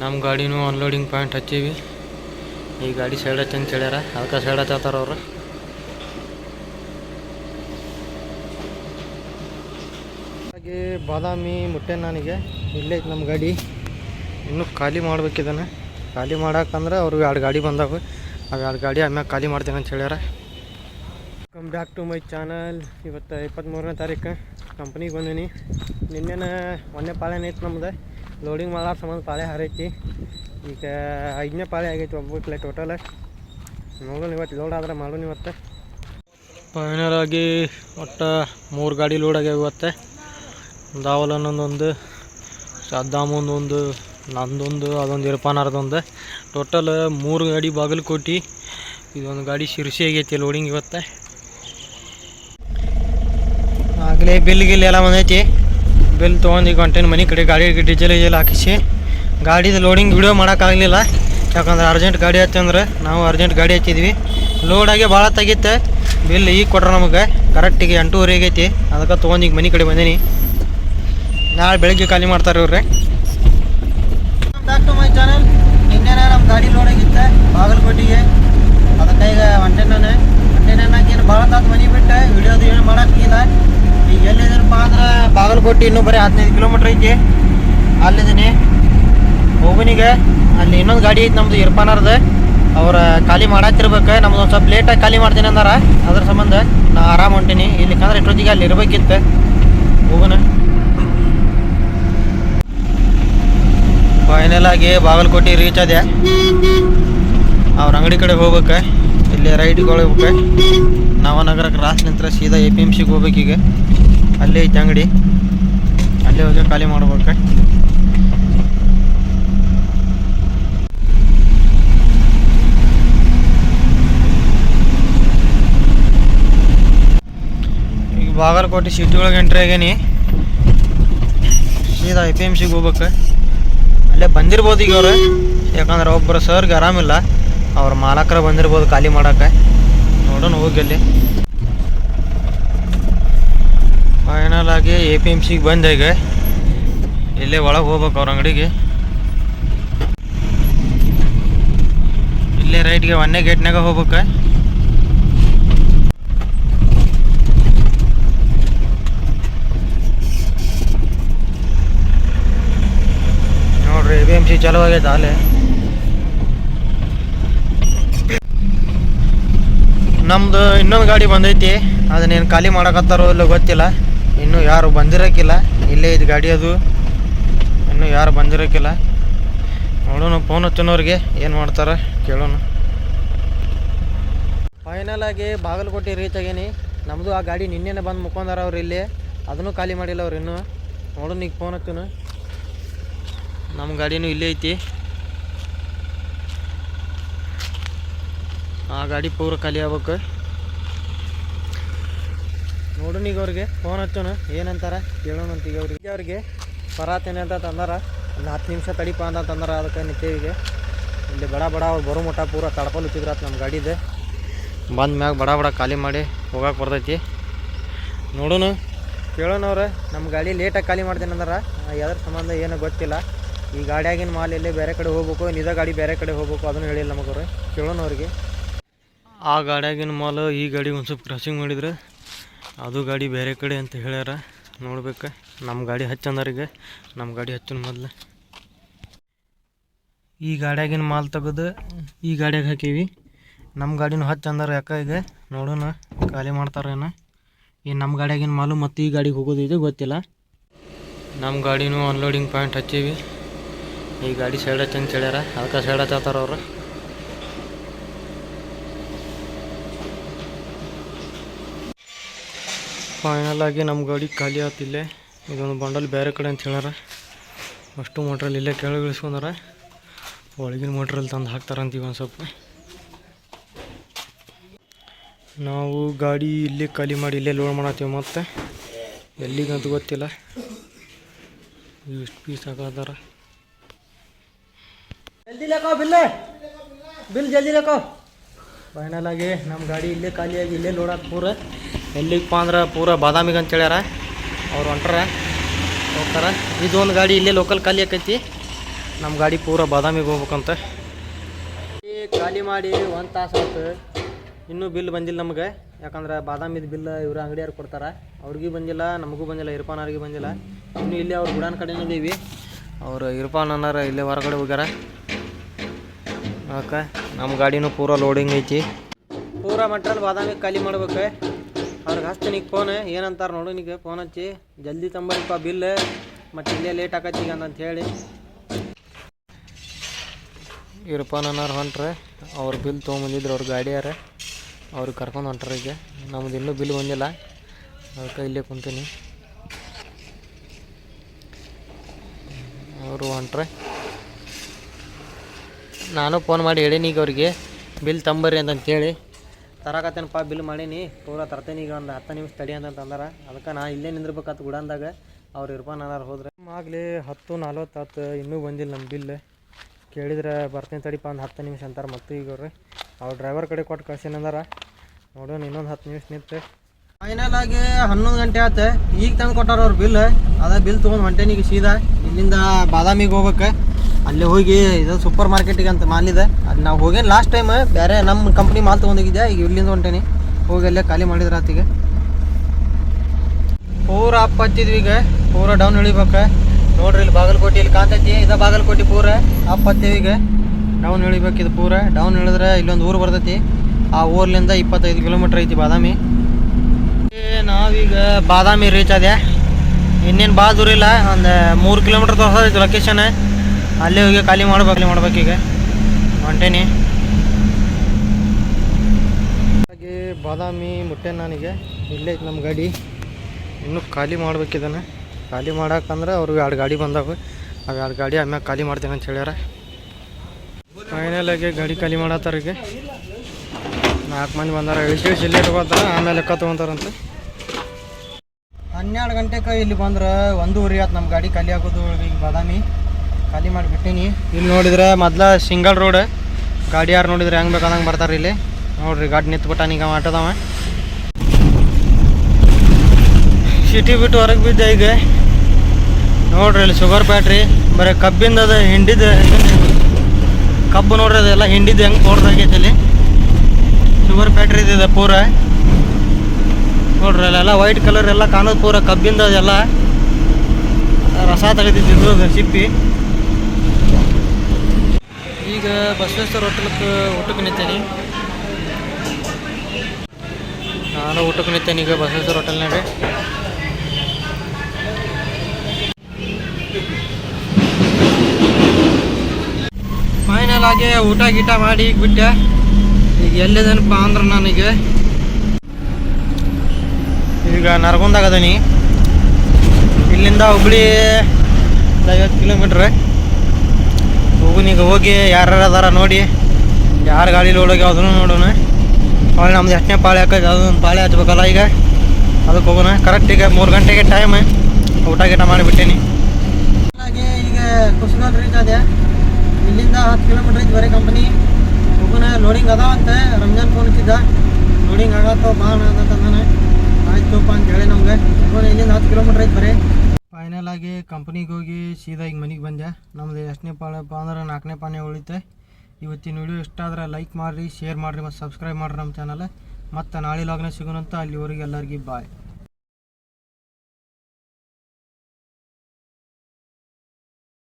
ನಮ್ಮ ಗಾಡಿನೂ unloading point ಹಚ್ಚೀವಿ. ಈ ಗಾಡಿ ಸೈಡ್ ಹಚ್ಚಂತ ಹೇಳ್ಯಾರ ಅದಕ್ಕೆ ಸೈಡ್ ಹಚ್ಚಾತಾರ ಅವರು. ಹಾಗೆ ಬಾದಾಮಿ ಮುಟ್ಟೆ ನನಗೆ. ಇಲ್ಲೇ ನಮ್ಮ ಗಾಡಿ. ಇನ್ನೂ ಖಾಲಿ ಮಾಡ್ಬೇಕಿದ್ದಾನೆ ಖಾಲಿ ಮಾಡಕ್ಕಂದ್ರೆ ಅವ್ರಿಗೆ ಎರಡು ಗಾಡಿ ಬಂದಾಗ ಅವು ಎರಡು ಗಾಡಿ ಆಮ್ಯಾಗ ಖಾಲಿ ಮಾಡ್ತೀನಿ ಅಂತ ಹೇಳ್ಯಾರ. Come back to my channel ಇವತ್ತು ಇಪ್ಪತ್ತ್ಮೂರನೇ ತಾರೀಕು. ಕಂಪ್ನಿಗೆ ಬಂದೀನಿ. ನಿನ್ನೆನ, ಮೊನ್ನೆ ಪಾಳೆನೇ ಐತೆ ನಮ್ದು. ಲೋಡಿಂಗ್ ಮಾಡೋ ಸಂಬಂಧ ಪಾಳೆ ಹಾರೈತಿ. ಈಗ ಐದನೇ ಪಾಳೆ ಆಗೈತಿ ಒಬ್ಬಕ್ಲೆ ಟೋಟಲ್ ನೋಡೋಣ ಇವತ್ತು ಲೋಡ್ ಆದ್ರೆ ಮಾಡೋಣ ಇವತ್ತು. ಫೈನಲ್ ಆಗಿ ಒಟ್ಟು ಮೂರು ಗಾಡಿ ಲೋಡ್ ಆಗ್ಯಾವ ಇವತ್ತೆ. ದಾವಲ್ ಅನ್ನೊಂದೊಂದು ಒಂದು ನಂದೊಂದು, ಅದೊಂದು ಇರ್ಪಾನಾರ್ದೊಂದು ಟೋಟಲ್ ಮೂರು ಗಾಡಿ ಬಾಗಲಕೋಟಿ. ಇದೊಂದು ಗಾಡಿ ಶಿರ್ಸಿ ಆಗೈತಿ ಲೋಡಿಂಗ್ ಇವತ್ತೆ. ಆಗಲೇ ಬಿಲ್ ಗಿಲ್ ಎಲ್ಲ ಬಂದೈತಿ. ಬಿಲ್ ತೊಗೊಂಡು ಈಗ ಹೊಂಟೇನು ಮನೆ ಕಡೆ ಗಾಡಿ ಡೀಸೆಲ್ ಗೀಸೆಲ್ ಹಾಕಿಸಿ. ಗಾಡಿದು ಲೋಡಿಂಗ್ ವಿಡಿಯೋ ಮಾಡೋಕ್ಕಾಗಲಿಲ್ಲ ಯಾಕಂದ್ರೆ ಅರ್ಜೆಂಟ್ ಗಾಡಿ ಹತ್ತಂದ್ರೆ ನಾವು ಅರ್ಜೆಂಟ್ ಗಾಡಿ ಹಚ್ಚಿದ್ವಿ. ಲೋಡಾಗೆ ಭಾಳ ತೆಗಿತ್ತೆ ಬಿಲ್ ಈಗ ಕೊಟ್ರೆ ನಮಗೆ. ಕರೆಕ್ಟಿಗೆ ಎಂಟೂವರೆ ಆಗೈತಿ. ಅದಕ್ಕೆ ತೊಗೊಂಡು ಈಗ ಮನೆ ಕಡೆ ಬಂದೀನಿ. ನಾಳೆ ಬೆಳಗ್ಗೆ ಖಾಲಿ ಮಾಡ್ತಾರೆ ಇವ್ರೆ ಬ್ಯಾಕ್ ಗಾಡಿ ಬಾಗಲಕೋಟೆಗೆ. ಅದಕ್ಕೆ ಈಗ ಹೊಂಟೆನೇ ಹೊಂಟೆನಾಗ ಏನು ಭಾಳ ತಾತು ಮನೆ ಬಿಟ್ಟೆ. ವಿಡಿಯೋದು ಏನು ಮಾಡೋಕ್ಕಿಲ್ಲ ಅಂದ್ರೆ ಬಾಗಲಕೋಟೆ ಇನ್ನೂ ಬರೀ ಹದಿನೈದು ಕಿಲೋಮೀಟರ್ ಐತಿ. ಅಲ್ಲಿದ್ದೀನಿ. ಹೋಗುನಿಗೆ. ಅಲ್ಲಿ ಇನ್ನೊಂದು ಗಾಡಿ ಐತಿ ನಮ್ಮದು ಇರ್ಪಾನರ್ದು. ಅವ್ರ ಖಾಲಿ ಮಾಡತ್ತಿರ್ಬೇಕು ನಮ್ದು ಒಂದು ಸ್ವಲ್ಪ ಲೇಟಾಗಿ ಖಾಲಿ ಮಾಡ್ತೀನಿ ಅಂದಾರ. ಅದ್ರ ಸಂಬಂಧ ನಾ ಆರಾಮ್ ಹೊಂಟೀನಿ. ಇಲ್ಲಿಕಂದ್ರೆ ಇಷ್ಟೊತ್ತಿಗೆ ಅಲ್ಲಿ ಇರ್ಬೇಕಿತ್ತು. ಹೋಗೋಣ ಫೈನಲ್ ಆಗಿ ಬಾಗಲಕೋಟೆ ರೀಚ್ ಆದ್ಯಾ ಅವ್ರ ಅಂಗಡಿ ಕಡೆ ಹೋಗ್ಬೇಕು. ಇಲ್ಲಿ ರೈಟ್ಗೆ ಹೋಗ್ಬೇಕು. ನವನಗರ ಕ್ರಾಸ್ ನಿಂತರ ಸೀದಾ ಎ ಪಿ ಎಂ ಸಿಗೆ ಹೋಗ್ಬೇಕೀಗ ಅಲ್ಲೇ ಐತೆ ಅಂಗಡಿ. ಅಲ್ಲೇ ಹೋಗಿ ಖಾಲಿ ಮಾಡ್ಬೇಕು. ಈಗ ಬಾಗಲಕೋಟೆ ಸಿಟಿ ಎಂಟ್ರಿ ಆಗೇನಿ. ಸೀದಾ ಐ ಪಿ ಎಂ ಸಿಗೆ ಹೋಗ್ಬೇಕು. ಅಲ್ಲೇ ಬಂದಿರ್ಬೋದು ಈಗ ಅವ್ರು. ಯಾಕಂದ್ರೆ ಒಬ್ಬರು ಸರ್ಗೆ ಆರಾಮಿಲ್ಲ. ಅವ್ರ ಮಾಲಕರ ಬಂದಿರ್ಬೋದು ಖಾಲಿ ಮಾಡಕ್ಕೆ. ನೋಡೋಣ ಹೋಗಿ ಅಲ್ಲಿ. ಫೈನಲ್ ಆಗಿ ಎ ಪಿ ಎಂ ಸಿಗೆ ಬಂದೆ ಈಗ. ಇಲ್ಲೇ ಒಳಗೆ ಹೋಗ್ಬೇಕು ಅವ್ರ ಅಂಗಡಿಗೆ. ಇಲ್ಲೇ ರೈಟ್ಗೆ ಒಂದೇ ಗೇಟ್ನಾಗ ಹೋಗ್ಬೇಕ. ನೋಡ್ರಿ ಎ ಪಿ ಎಂ ಸಿ ಚಲೋ ಆಗೈತೆ ಅಲ್ಲೇ. ನಮ್ದು ಇನ್ನೊಂದು ಗಾಡಿ ಬಂದೈತಿ. ಅದನ್ನೇನು ಖಾಲಿ ಮಾಡಕತ್ತಾರೋ ಇಲ್ಲೋ ಗೊತ್ತಿಲ್ಲ. ಇನ್ನೂ ಯಾರು ಬಂದಿರೋಕ್ಕಿಲ್ಲ. ಇಲ್ಲೇ ಇದು ಗಾಡಿ ಅದು. ಇನ್ನೂ ಯಾರು ಬಂದಿರೋಕ್ಕಿಲ್ಲ. ನೋಡೋಣ ಫೋನ್ ಹಚ್ಚೋನವ್ರಿಗೆ ಏನು ಮಾಡ್ತಾರೆ ಕೇಳೋಣ. ಫೈನಲ್ ಆಗಿ ಬಾಗಲಕೋಟೆ ರೀಚ್ ಆಗೇನಿ. ನಮ್ಮದು ಆ ಗಾಡಿ ನಿನ್ನೆನೇ ಬಂದು ಮುಕ್ಕೊಂಡಾರ ಅವ್ರು ಇಲ್ಲಿ. ಅದನ್ನು ಖಾಲಿ ಮಾಡಿಲ್ಲ ಅವ್ರು ಇನ್ನೂ. ನೋಡೋಣ, ಈಗ ಫೋನ್ ಹಚ್ಚೋನು. ನಮ್ಮ ಗಾಡಿನೂ ಇಲ್ಲೇ ಐತಿ. ಆ ಗಾಡಿ ಪೂರ ಖಾಲಿ ಆಗ್ಬೇಕು. ನೋಡೋಣ ಅವ್ರಿಗೆ ಫೋನ್ ಹಚ್ಚೋಣ. ಏನಂತಾರ? ಕೇಳೋಣ ಅಂತ ಈಗ ಅವ್ರಿಗೆ. ಅವ್ರಿಗೆ ಪರಾತೇನೆ ಅಂತ ತಂದಾರ. ಒಂದು ಹತ್ತು ನಿಮಿಷ ತಡಿಪ ಅಂತ ತಂದಾರ ಅದಕ್ಕೆ ನಿತ್ಯವಿಗೆ. ಇಲ್ಲಿ ಬಡ ಬಡ ಅವ್ರು ಬರೋ ಮುಟ್ಟ ಪೂರ ತಡಪಲ್ ಉಚ್ಚಿದ್ರಾತ್ ನಮ್ಮ ಗಾಡಿದೆ. ಬಂದ ಮ್ಯಾಗ ಬಡ ಬಡ ಖಾಲಿ ಮಾಡಿ ಹೋಗಕ್ಕೆ ಬರ್ತೈತಿ. ನೋಡೋಣ. ಕೇಳೋಣ ಅವ್ರೆ ನಮ್ಮ ಗಾಡಿ ಲೇಟಾಗಿ ಖಾಲಿ ಮಾಡ್ತೇನೆ ಅಂದ್ರೆ. ಯಾವ್ದ್ರ ಸಂಬಂಧ ಏನೋ ಗೊತ್ತಿಲ್ಲ. ಈ ಗಾಡಿಯಾಗಿನ ಮಾಲ್ ಎಲ್ಲೇ ಬೇರೆ ಕಡೆ ಹೋಗ್ಬೇಕು, ನಿಜ ಗಾಡಿ ಬೇರೆ ಕಡೆ ಹೋಗ್ಬೇಕು ಅದನ್ನು ಹೇಳಿಲ್ಲ ನಮಗೆ ಕೇಳೋಣ ಅವ್ರಿಗೆ. ಆ ಗಾಡಿಯಾಗಿನ ಮಾಲ್ ಈ ಗಾಡಿ ಒಂದು ಸ್ವಲ್ಪ ಕ್ರಾಸಿಂಗ್ ಮಾಡಿದ್ರೆ ಅದು ಗಾಡಿ ಬೇರೆ ಕಡೆ ಅಂತ ಹೇಳ್ಯಾರ. ನೋಡ್ಬೇಕು. ನಮ್ಮ ಗಾಡಿ ಹಚ್ಚಂದಾರಿಗೆ ನಮ್ಮ ಗಾಡಿ ಹಚ್ಚಿನ ಮೊದಲು. ಈ ಗಾಡಿಯಾಗಿನ ಮಾಲ್ ತೆಗೆದು ಈ ಗಾಡಿಯಾಗ ಹಾಕೀವಿ. ನಮ್ಮ ಗಾಡಿನೂ ಹಚ್ಚಂದಾರ ಯಾಕೆ ಈಗ? ನೋಡೋಣ. ಖಾಲಿ ಮಾಡ್ತಾರೇನ? ಈ ನಮ್ಮ ಗಾಡಿಯಾಗಿನ ಮಾಲು ಮತ್ತು ಈ ಗಾಡಿಗೆ ಹೋಗೋದು ಇದು ಗೊತ್ತಿಲ್ಲ. ನಮ್ಮ ಗಾಡಿನೂ ಅನ್ಲೋಡಿಂಗ್ ಪಾಯಿಂಟ್ ಹಚ್ಚೀವಿ. ಈ ಗಾಡಿ ಸೈಡ್ ಹಚ್ಚಂತ ಹೇಳ್ಯಾರ. ಅದಕ್ಕೆ ಸೈಡ್ ಹಚ್ಚತ್ತಾರ ಅವರು. ಫೈನಲ್ ಆಗಿ ನಮ್ಮ ಗಾಡಿ ಖಾಲಿ ಆತಿಲ್ಲೇ. ಇದೊಂದು ಬಂಡಲ್ ಬೇರೆ ಕಡೆ ಅಂತ ಹೇಳಾರ ಅಷ್ಟು ಮೋಟ್ರಲ್ಲಿ ಇಲ್ಲೇ ಕೆಳಗೆ ಇಳಿಸ್ಕೊಂಡಾರ. ಒಳಗಿನ ಮೋಟ್ರಲ್ಲಿ ತಂದು ಹಾಕ್ತಾರಂತೀವಿ ಒಂದು ಸ್ವಲ್ಪ. ನಾವು ಗಾಡಿ ಇಲ್ಲೇ ಖಾಲಿ ಮಾಡಿ ಇಲ್ಲೇ ಲೋಡ್ ಮಾಡತ್ತೀವಿ ಮತ್ತೆ. ಎಲ್ಲಿಗಂತ ಗೊತ್ತಿಲ್ಲ. ಎಷ್ಟು ಪೀಸ್ ಹಾಕತ್ತಾರ ಬಿಲ್ ಜಲ್ದಿ ಲೇಕೋ ಫೈನಲ್ ಆಗಿ ನಮ್ಮ ಗಾಡಿ ಇಲ್ಲೇ ಖಾಲಿಯಾಗಿ ಇಲ್ಲೇ ಲೋಡ್ ಹಾಕಿ ಎಲ್ಲಿಗಪ್ಪ ಅಂದ್ರೆ ಪೂರ ಬಾದಾಮಿಗೆ ಅಂತ ಹೇಳ್ಯಾರ. ಅವ್ರು ಹೊಂಟಾರ ಹೋಗ್ತಾರ. ಇದೊಂದು ಗಾಡಿ ಇಲ್ಲೇ ಲೋಕಲ್ ಖಾಲಿ ಆಕೈತಿ. ನಮ್ಮ ಗಾಡಿ ಪೂರ ಬಾದಾಮಿಗೆ ಹೋಗ್ಬೇಕಂತ. ಖಾಲಿ ಮಾಡಿ ಒಂದು ತಾಸು ಆಯ್ತು. ಇನ್ನೂ ಬಿಲ್ ಬಂದಿಲ್ಲ ನಮಗೆ. ಯಾಕಂದ್ರೆ ಬಾದಾಮಿದ ಬಿಲ್ ಇವ್ರ ಅಂಗಡಿಯವ್ರು ಕೊಡ್ತಾರೆ. ಅವ್ರಿಗೂ ಬಂದಿಲ್ಲ, ನಮಗೂ ಬಂದಿಲ್ಲ, ಇರ್ಫಾನ್ ಅವ್ರಿಗೆ ಬಂದಿಲ್ಲ. ಇನ್ನು ಇಲ್ಲೇ ಅವ್ರು ಗುಡಾನ್ ಕಡೆನೂ ಇದೀವಿ. ಅವ್ರು ಇರ್ಫಾನ್ ಅನ್ನಾರ ಇಲ್ಲೇ ಹೊರಗಡೆ ಹೋಗ್ಯಾರ. ಓಕೆ ನಮ್ಮ ಗಾಡಿನೂ ಪೂರ ಲೋಡಿಂಗ್ ಐತಿ. ಪೂರ ಮಟ್ರಲ್ಲಿ ಬಾದಾಮಿ ಖಾಲಿ ಮಾಡ್ಬೇಕು. ಅವ್ರಿಗೆ ಹಚ್ತೀನಿ ಈಗ ಫೋನ್ ಏನಂತಾರೆ ನೋಡು ನೀಗ ಫೋನ್ ಹಚ್ಚಿ. ಜಲ್ದಿ ತಂಬರಿಪ್ಪ ಬಿಲ್ ಮತ್ತು ಇಲ್ಲೇ ಲೇಟ್ ಆಕತ್ತಿ ಈಗ ಅಂತ ಹೇಳಿ. ಇವ್ರಪ್ಪ ಅನ್ನೋರು ಹೊಂಟ್ರೆ, ಅವ್ರ ಬಿಲ್ ತೊಗೊಂಬಂದಿದ್ರು ಅವ್ರ ಗಾಡಿಯಾರೆ ಅವ್ರಿಗೆ ಕರ್ಕೊಂಡು ಹೊಂಟ್ರೆ ಈಗ. ನಮ್ದು ಇನ್ನೂ ಬಿಲ್ ಬಂದಿಲ್ಲ. ಅದಕ್ಕೆ ಇಲ್ಲೇ ಕುಂತೀನಿ. ಅವರು ಹೊಂಟ್ರೆ. ನಾನು ಫೋನ್ ಮಾಡಿ ಹೇಳೀನಿ ಈಗ ಅವ್ರಿಗೆ ಬಿಲ್ ತಂಬರ್ರಿ ಅಂತಂತೇಳಿ ತರಕತ್ತೇನಪ್ಪ ಬಿಲ್ ಮಾಡೀನಿ. ಪೂರ ತರ್ತೇನೆ ಈಗ ಒಂದು ಹತ್ತು ನಿಮಿಷ ತಡಿ ಅಂತ ಅಂದಾರ ಅದಕ್ಕೆ ನಾ ಇಲ್ಲೇ ನಿಂದಿರ್ಬೇಕಾತು ಗುಡಾನ್ದಾಗ. ಅವ್ರು ಇರ್ಪಾನ್ ನಾನು ಹೋದ್ರೆ. ಆಗಲಿ ಹತ್ತು ನಲ್ವತ್ತು ಇನ್ನೂ ಬಂದಿಲ್ಲ ನಮ್ಮ ಬಿಲ್. ಕೇಳಿದ್ರೆ ಬರ್ತೀನಿ ತಡಿಪ ಒಂದು ಹತ್ತು ನಿಮಿಷ ಅಂತಾರೆ ಮತ್ತೆ ಈಗ ಅವ್ರು. ಡ್ರೈವರ್ ಕಡೆ ಕೊಟ್ಟು ಕಳ್ಸೀನಿ ಅಂದಾರ. ನೋಡೋಣ ಇನ್ನೊಂದು ಹತ್ತು ನಿಮಿಷ ನಿಂತೆ. ಫೈನಲ್ ಆಗಿ ಹನ್ನೊಂದು ಗಂಟೆ ಆಯ್ತು ಈಗ ತಂದು ಕೊಟ್ಟಾರ ಅವ್ರ ಬಿಲ್. ಅದ ಬಿಲ್ ತೊಗೊಂಡು ಹೊಂಟೇನಿಗೆ ಸೀದಾ. ಇಲ್ಲಿಂದ ಬಾದಾಮಿಗೆ ಹೋಗ್ಬೇಕು. ಅಲ್ಲಿ ಹೋಗಿ ಇದು ಸೂಪರ್ ಮಾರ್ಕೆಟಿಗೆ ಅಂತ ಮಾಲಿದೆ ಅದು ನಾವು ಹೋಗೇನು ಲಾಸ್ಟ್ ಟೈಮ್ ಬೇರೆ ನಮ್ಮ ಕಂಪ್ನಿ ಮಾಲ್ ತೊಗೊಂಡೋಗಿದ್ದೆ ಈಗ ಇಲ್ಲಿಂದ ಹೊಂಟೇನಿ. ಹೋಗಿ ಅಲ್ಲೇ ಖಾಲಿ ಮಾಡಿದ್ರ ಆತಿಗೆ. ಪೂರ ಅಪ್ ಹತ್ತಿದ್ವಿ ಈಗ. ಪೂರ ಡೌನ್ ಇಳಿಬೇಕು. ನೋಡ್ರಿ ಇಲ್ಲಿ ಬಾಗಲಕೋಟೆ, ಇಲ್ಲಿ ಕಾಂತೈತಿ. ಇದು ಬಾಗಲಕೋಟೆ ಪೂರ ಅಪ್ ಹತ್ತೀವಿ ಈಗ. ಡೌನ್ ಇಳಿಬೇಕು ಇದು ಪೂರ. ಡೌನ್ ಇಳಿದ್ರೆ ಇಲ್ಲೊಂದು ಊರು ಬರ್ತೈತಿ. ಆ ಊರ್ಲಿಂದ ಇಪ್ಪತ್ತೈದು ಕಿಲೋಮೀಟ್ರ್ ಐತಿ ಬಾದಾಮಿ. ನಾವೀಗ ಬಾದಾಮಿ ರೀಚ್ ಆದ್ಯ ಇನ್ನೇನು ಭಾಳ ದೂರ ಇಲ್ಲ. ಒಂದು ಮೂರು ಕಿಲೋಮೀಟ್ರ್ ತೋರಿಸೈತಿ ಲೊಕೇಶನ್ ಅಲ್ಲೇ ಹೋಗಿ ಖಾಲಿ ಮಾಡ್ಬೇಕು ಮಾಡ್ಬೇಕು ಈಗ. ಹೊಂಟೇನಿ. ಹಾಗೆ ಬಾದಾಮಿ ಮುಟ್ಟೆ ನನಗೆ ಇಲ್ಲೇ ಐತೆ ನಮ್ಮ ಗಾಡಿ. ಇನ್ನೂ ಖಾಲಿ ಮಾಡ್ಬೇಕಿದ್ದಾನೆ ಖಾಲಿ ಮಾಡಕ್ಕಂದ್ರೆ ಅವ್ರಿಗೆ ಎರಡು ಗಾಡಿ ಬಂದಾವೆ. ಅವು ಎರಡು ಗಾಡಿ ಆಮ್ಯಾಗ ಖಾಲಿ ಮಾಡ್ತೀನಿ ಅಂತ ಹೇಳ್ಯಾರ. ಫೈನಲ್ ಆಗಿ ಗಾಡಿ ಖಾಲಿ ಮಾಡತ್ತಾರ ಈಗ. ನಾಲ್ಕು ಮಂದಿ ಬಂದಾರ. ಇಳಿಸಿ ಇಲ್ಲೇ ತಗೋತಾರ, ಆಮೇಲೆ ಲೆಕ್ಕ ತೊಗೊಂತಾರಂತೆ. ಹನ್ನೆರಡು ಗಂಟೆಗೆ ಇಲ್ಲಿ ಬಂದ್ರೆ ಒಂದೂವರೆ ಆಯ್ತು ನಮ್ಮ ಗಾಡಿ ಖಾಲಿ ಆಗೋದು ಈಗ ಬಾದಾಮಿ. ಖಾಲಿ ಮಾಡಿಬಿಟ್ಟೀನಿ ಇಲ್ಲಿ ನೋಡಿದ್ರೆ ಮೊದ್ಲ ಸಿಂಗಲ್ ರೋಡ್ ಗಾಡಿ ಯಾರು ನೋಡಿದ್ರೆ ಹೆಂಗೆ ಬೇಕಾದಂಗೆ ಬರ್ತಾರೆ ಇಲ್ಲಿ. ನೋಡ್ರಿ, ಗಾಡಿ ನಿಂತ್ಬಿಟ್ಟಾನ ಈಗ ಆಟೋದವ. ಸಿಟಿ ಬಿಟ್ಟು ಹೊರಗೆ ಬಿದ್ದೆ ಈಗ. ನೋಡ್ರಿ, ಇಲ್ಲಿ ಶುಗರ್ ಫ್ಯಾಕ್ಟ್ರಿ ಬರೀ ಕಬ್ಬಿಂದ ಅದು, ಹಿಂಡಿದ. ಕಬ್ಬು ನೋಡ್ರಿ, ಅದೆಲ್ಲ ಹಿಂಡಿದ್ದು ಹೆಂಗೆ ಕೊಡ್ದಾಗೈತೆ ಇಲ್ಲಿ. ಶುಗರ್ ಫ್ಯಾಕ್ಟ್ರಿ ಇದೆ ಪೂರ. ನೋಡ್ರಿ, ಅಲ್ಲೆಲ್ಲ ವೈಟ್ ಕಲರ್ ಎಲ್ಲ ಕಾಣೋದು ಪೂರ ಕಬ್ಬಿಂದ ಅದೆಲ್ಲ. ರಸ ತೆಗೆದಿದ್ದು ಸಿಪ್ಪಿ. ಈಗ ಬಸವೇಶ್ವರ ಹೋಟೆಲ್ಗೆ ಊಟಕ್ಕೆ ನಿಂತೇನೆ. ನಾನು ಊಟಕ್ಕೆ ನಿಂತೇನೆ ಈಗ ಬಸವೇಶ್ವರ ಹೋಟೆಲ್ನಾಗ. ಫೈನಲ್ ಆಗಿ ಊಟ ಗೀಟ ಮಾಡಿ ಈಗ ಬಿಟ್ಟೆ. ಈಗ ಎಲ್ಲಿದೇನಪ್ಪ ಅಂದ್ರೆ ನನಗೆ. ಈಗ ನರಗುಂದಾಗದೀನಿ ಇಲ್ಲಿಂದ ಹುಬ್ಳಿ ಐವತ್ತು ಕಿಲೋಮೀಟ್ರ್. ಈಗ ಹೋಗಿ ಯಾರು ಅದಾರ ನೋಡಿ, ಯಾರು ಗಾಡೀಲಿ ಹೋಗಿ ಅದನ್ನು ನೋಡೋಣ. ಅವಳು ನಮ್ದು ಎಷ್ಟನೇ ಪಾಳೆ ಹಾಕೋದು ಅದೊಂದು ಪಾಳೆ ಹಚ್ಬೇಕಲ್ಲ ಈಗ. ಅದಕ್ಕೆ ಹೋಗೋಣ. ಕರೆಕ್ಟ್ ಈಗ ಮೂರು ಗಂಟೆಗೆ ಟೈಮ್ ಊಟ ಗೀಟ ಮಾಡಿಬಿಟ್ಟೇನಿ. ಈಗ ಕುಸಗಲ್ ರೀಚ್ ಅದೇ ಇಲ್ಲಿಂದ ಹತ್ತು ಕಿಲೋಮೀಟ್ರ್ ಐತಿ ಬರೀ ಕಂಪ್ನಿ ಹೋಗೋಣ ಲೋಡಿಂಗ್ ಅದಾವಂತೆ. ರಂಜಾನ್ ಫೋನ್ ಇಟ್ಟಿದ್ದ ಲೋಡಿಂಗ್ ಆಗತ್ತೋ, ಬಾ ಅನ್ನತಂದಾನೆ ಆಯ್ತುಪ್ಪ ಅಂತ ಹೇಳಿ ನಮ್ಗೆ. ಹೋಗೋಣ, ಇಲ್ಲಿಂದ ಹತ್ತು ಕಿಲೋಮೀಟ್ರ್ ಐತಿ ಬರೀ. ಫೈನಲ್ ಆಗಿ ಕಂಪ್ನಿಗೆ ಹೋಗಿ ಸೀದಾ ಈಗ ಮನೆಗೆ ಬಂದೆ. ನಮ್ದು ಎಷ್ಟನೇ ಪಾಳಪ್ಪ ಅಂದ್ರೆ ನಾಲ್ಕನೇ ಪಾನೆ ಉಳಿತೆ. ಇವತ್ತಿನ ವಿಡಿಯೋ ಇಷ್ಟ ಆದ್ರೆ ಲೈಕ್ ಮಾಡಿರಿ ಶೇರ್ ಮಾಡಿರಿ ಮತ್ತು ಸಬ್ಸ್ಕ್ರೈಬ್ ಮಾಡಿರಿ ನಮ್ಮ ಚಾನಲ್ ಮತ್ತು ನಾಳೆ ಲಾಗ್ನ ಸಿಗೋಣಂತ ಅಲ್ಲಿವರೆಗೆ ಎಲ್ಲರಿಗೂ ಬಾಯ್